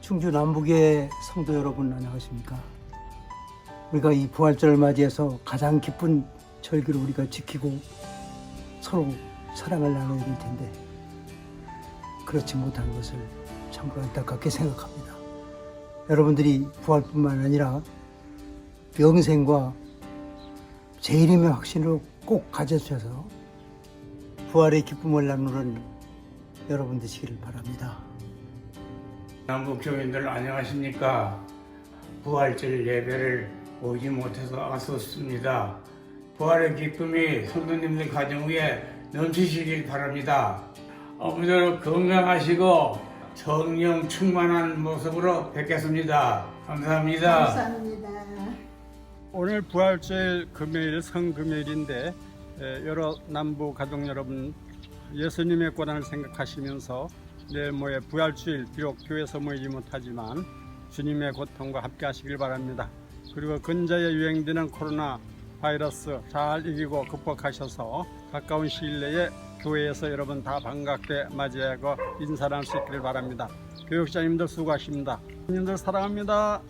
충주 남북의 성도 여러분 안녕하십니까? 우리가 이 부활절을 맞이해서 가장 기쁜 절기를 우리가 지키고 서로 사랑을 나눠야 될 텐데 그렇지 못한 것을 참으로 안타깝게 생각합니다. 여러분들이 부활뿐만 아니라 영생과 재림의 확신을 꼭 가져주셔서 부활의 기쁨을 나누는 여러분 되시기를 바랍니다. 남북 교민들 안녕하십니까? 부활절 예배를 오지 못해서 아쉽습니다. 부활의 기쁨이 성도님들 가정 위에 넘치시길 바랍니다. 아무쪼록 건강하시고 성령 충만한 모습으로 뵙겠습니다. 감사합니다. 감사합니다. 오늘 부활절 금요일 성금요일인데 에, 여러 남부 가족 여러분 예수님의 고난을 생각하시면서 내일 모레 부활주일 비록 교회에서 모이지 못하지만 주님의 고통과 함께 하시길 바랍니다. 그리고 근자에 유행되는 코로나 바이러스 잘 이기고 극복하셔서 가까운 시일 내에 교회에서 여러분 다 반갑게 맞이하고 인사할 수 있기를 바랍니다. 교육자님들 수고하십니다. 님들 사랑합니다.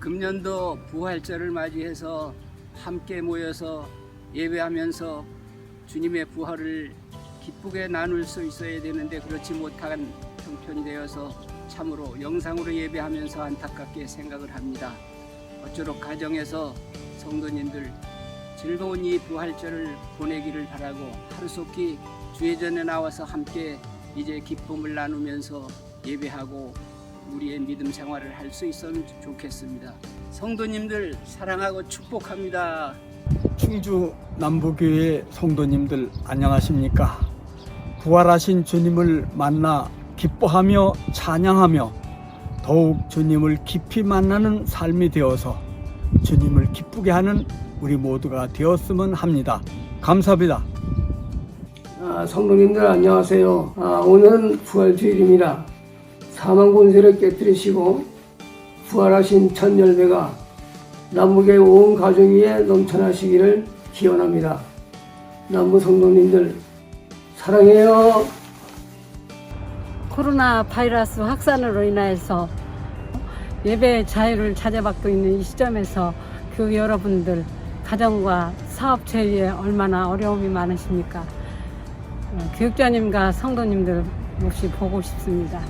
금년도 부활절을 맞이해서 함께 모여서 예배하면서 주님의 부활을 기쁘게 나눌 수 있어야 되는데 그렇지 못한 형편이 되어서 참으로 영상으로 예배하면서 안타깝게 생각을 합니다. 어쩌록 가정에서 성도님들 즐거운 이 부활절을 보내기를 바라고 하루속히 주의 전에 나와서 함께 이제 기쁨을 나누면서 예배하고 우리의 믿음 생활을 할 수 있으면 좋겠습니다. 성도님들 사랑하고 축복합니다. 충주 남부교회 성도님들 안녕하십니까? 부활하신 주님을 만나 기뻐하며 찬양하며 더욱 주님을 깊이 만나는 삶이 되어서 주님을 기쁘게 하는 우리 모두가 되었으면 합니다. 감사합니다. 아, 성도님들 안녕하세요. 아, 오늘은 부활주일입니다. 사망 권세를 깨뜨리시고 부활하신 천 열매가 남북의 온 가정 위에 넘쳐나시기를 기원합니다. 남부 성도님들 사랑해요. 코로나 바이러스 확산으로 인해서 예배 자유를 찾아받고 있는 이 시점에서 교회 여러분들 가정과 사업 처리에 얼마나 어려움이 많으십니까? 어, 교육자님과 성도님들 몹시 보고 싶습니다.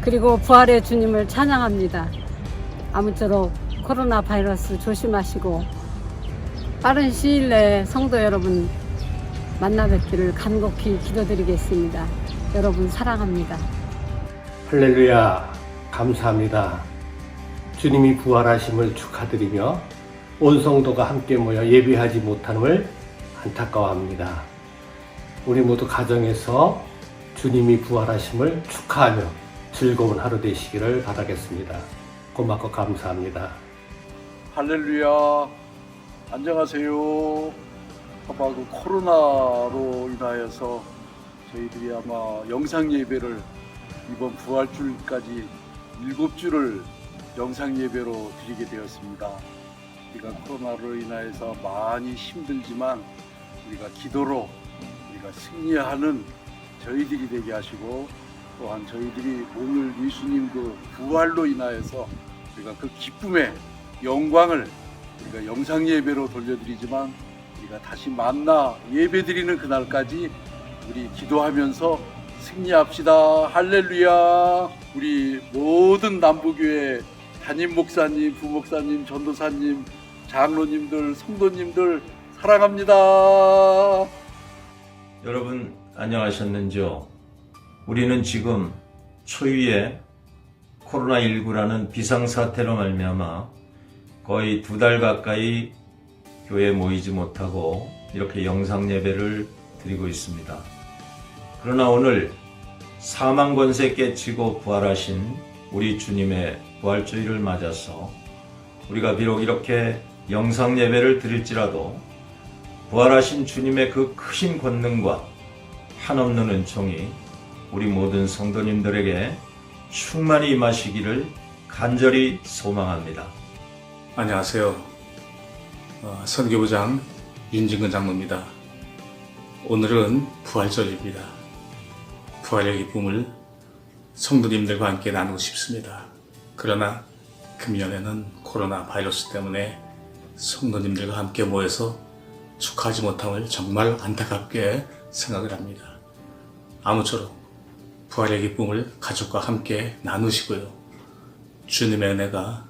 그리고 부활의 주님을 찬양합니다. 아무쪼록 코로나 바이러스 조심하시고 빠른 시일 내에 성도 여러분 만나 뵙기를 간곡히 기도드리겠습니다. 여러분 사랑합니다. 할렐루야 감사합니다. 주님이 부활하심을 축하드리며 온 성도가 함께 모여 예배하지 못함을 안타까워합니다. 우리 모두 가정에서 주님이 부활하심을 축하하며 즐거운 하루 되시기를 바라겠습니다. 고맙고 감사합니다. 할렐루야 안녕하세요 아마 그 코로나로 인하여서 저희들이 아마 영상 예배를 이번 부활주일까지 일곱 주를 영상 예배로 드리게 되었습니다. 우리가 코로나로 인하여서 많이 힘들지만 우리가 기도로 우리가 승리하는 저희들이 되게 하시고 또한 저희들이 오늘 예수님 그 부활로 인하여서 우리가 그 기쁨의 영광을 우리가 영상 예배로 돌려드리지만 우리가 다시 만나 예배 드리는 그날까지 우리 기도하면서 승리합시다. 할렐루야. 우리 모든 남부교회 담임 목사님, 부목사님, 전도사님, 장로님들, 성도님들 사랑합니다. 여러분 안녕하셨는지요? 우리는 지금 초유의 코로나19라는 비상사태로 말미암아 거의 두 달 가까이 교회에 모이지 못하고 이렇게 영상 예배를 드리고 있습니다. 그러나 오늘 사망 권세 깨치고 부활하신 우리 주님의 부활주의를 맞아서 우리가 비록 이렇게 영상 예배를 드릴지라도 부활하신 주님의 그 크신 권능과 한없는 은총이 우리 모든 성도님들에게 충만히 임하시기를 간절히 소망합니다. 안녕하세요. 어, 선교부장 윤진근 장로입니다. 오늘은 부활절입니다. 부활의 기쁨을 성도님들과 함께 나누고 싶습니다. 그러나 금년에는 코로나 바이러스 때문에 성도님들과 함께 모여서 축하하지 못함을 정말 안타깝게 생각을 합니다. 아무쪼록 부활의 기쁨을 가족과 함께 나누시고요. 주님의 은혜가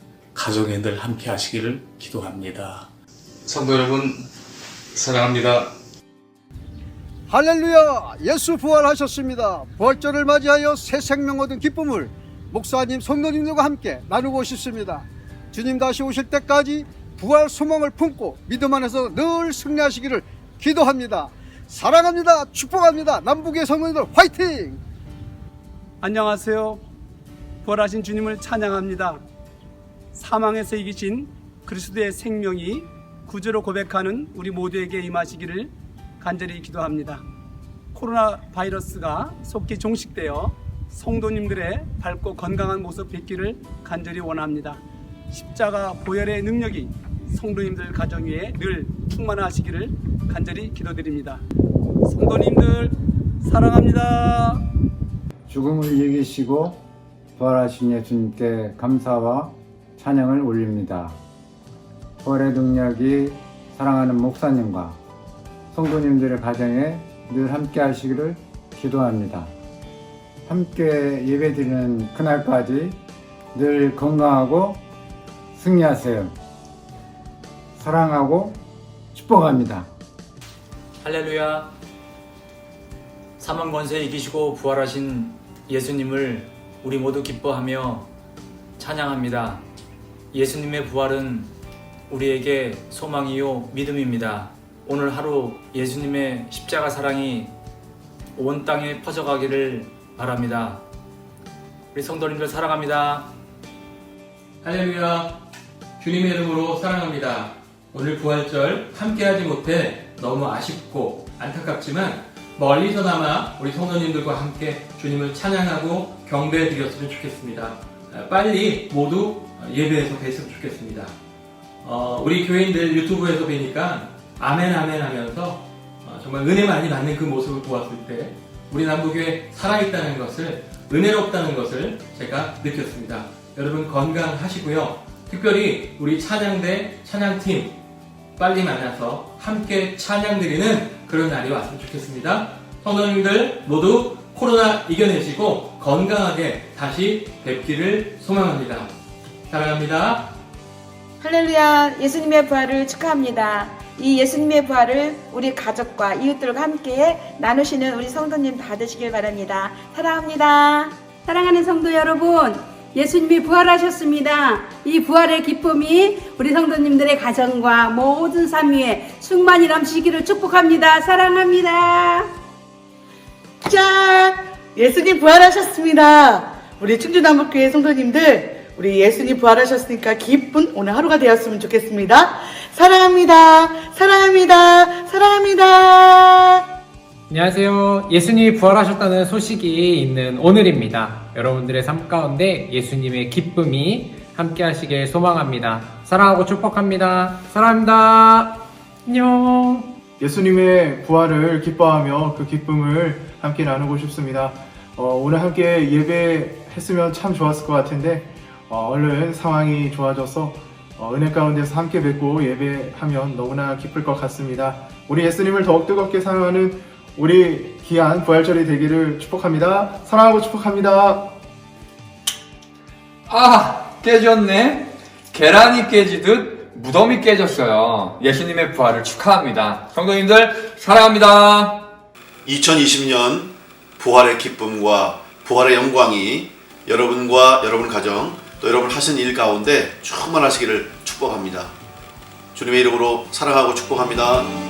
늘 함께 하시기를 기도합니다. 성도 여러분, 사랑합니다. 할렐루야! 예수 부활하셨습니다. 부활절을 맞이하여 새 생명 얻은 기쁨을 목사님, 성도님들과 함께 나누고 싶습니다. 주님 다시 오실 때까지 부활 소망을 품고 믿음 안에서 늘 승리하시기를 기도합니다. 사랑합니다. 축복합니다. 남북의 성도님들 화이팅! 안녕하세요. 부활하신 주님을 찬양합니다. 사망에서 이기신 그리스도의 생명이 구주로 고백하는 우리 모두에게 임하시기를 간절히 기도합니다. 코로나 바이러스가 속히 종식되어 성도님들의 밝고 건강한 모습 뵙기를 간절히 원합니다. 십자가 보혈의 능력이 성도님들 가정 위에 늘 충만하시기를 간절히 기도드립니다. 성도님들 사랑합니다. 죽음을 이기시고 부활하신 예수님께 감사와 찬양을 올립니다. 부활의 능력이 사랑하는 목사님과 성도님들의 가정에 늘 함께 하시기를 기도합니다. 함께 예배드리는 그날까지 늘 건강하고 승리하세요. 사랑하고 축복합니다. 할렐루야. 사망 권세 이기시고 부활하신 예수님을 우리 모두 기뻐하며 찬양합니다. 예수님의 부활은 우리에게 소망이요 믿음입니다. 오늘 하루 예수님의 십자가 사랑이 온 땅에 퍼져가기를 바랍니다. 우리 성도님들 사랑합니다. 할렐루야. 주님의 이름으로 사랑합니다. 오늘 부활절 함께하지 못해 너무 아쉽고 안타깝지만 멀리서나마 우리 성도님들과 함께 주님을 찬양하고 경배해 드렸으면 좋겠습니다. 빨리 모두 예배에서 뵀으면 좋겠습니다. 어, 우리 교인들 유튜브에서 뵈니까 아멘 아멘 하면서 어, 정말 은혜 많이 받는 그 모습을 보았을 때 우리 남북교회 살아있다는 것을 은혜롭다는 것을 제가 느꼈습니다. 여러분 건강하시고요. 특별히 우리 찬양대 찬양팀 빨리 만나서 함께 찬양 드리는 그런 날이 왔으면 좋겠습니다. 성도님들 모두 코로나 이겨내시고 건강하게 다시 뵙기를 소망합니다. 사랑합니다. 할렐루야 예수님의 부활을 축하합니다. 이 예수님의 부활을 우리 가족과 이웃들과 함께 나누시는 우리 성도님 받으시길 바랍니다. 사랑합니다. 사랑하는 성도 여러분, 예수님이 부활하셨습니다. 이 부활의 기쁨이 우리 성도님들의 가정과 모든 삶 위에 충만히 넘치기를 축복합니다. 사랑합니다. 짠! 예수님 부활하셨습니다. 우리 충주남북교회 성도님들, 우리 예수님 부활하셨으니까 기쁜 오늘 하루가 되었으면 좋겠습니다. 사랑합니다. 사랑합니다. 사랑합니다. 안녕하세요. 예수님이 부활하셨다는 소식이 있는 오늘입니다. 여러분들의 삶 가운데 예수님의 기쁨이 함께 하시길 소망합니다. 사랑하고 축복합니다. 사랑합니다. 안녕. 예수님의 부활을 기뻐하며 그 기쁨을 함께 나누고 싶습니다. 어, 오늘 함께 예배했으면 참 좋았을 것 같은데 어, 얼른 상황이 좋아져서 어, 은혜 가운데서 함께 뵙고 예배하면 너무나 기쁠 것 같습니다. 우리 예수님을 더욱 뜨겁게 사랑하는 우리 귀한 부활절이 되기를 축복합니다. 사랑하고 축복합니다. 아, 깨졌네. 계란이 깨지듯 무덤이 깨졌어요. 예수님의 부활을 축하합니다. 성도님들 사랑합니다. 2020년 부활의 기쁨과 부활의 영광이 여러분과 여러분 가정 또 여러분 하신 일 가운데 충만하시기를 축복합니다. 주님의 이름으로 사랑하고 축복합니다.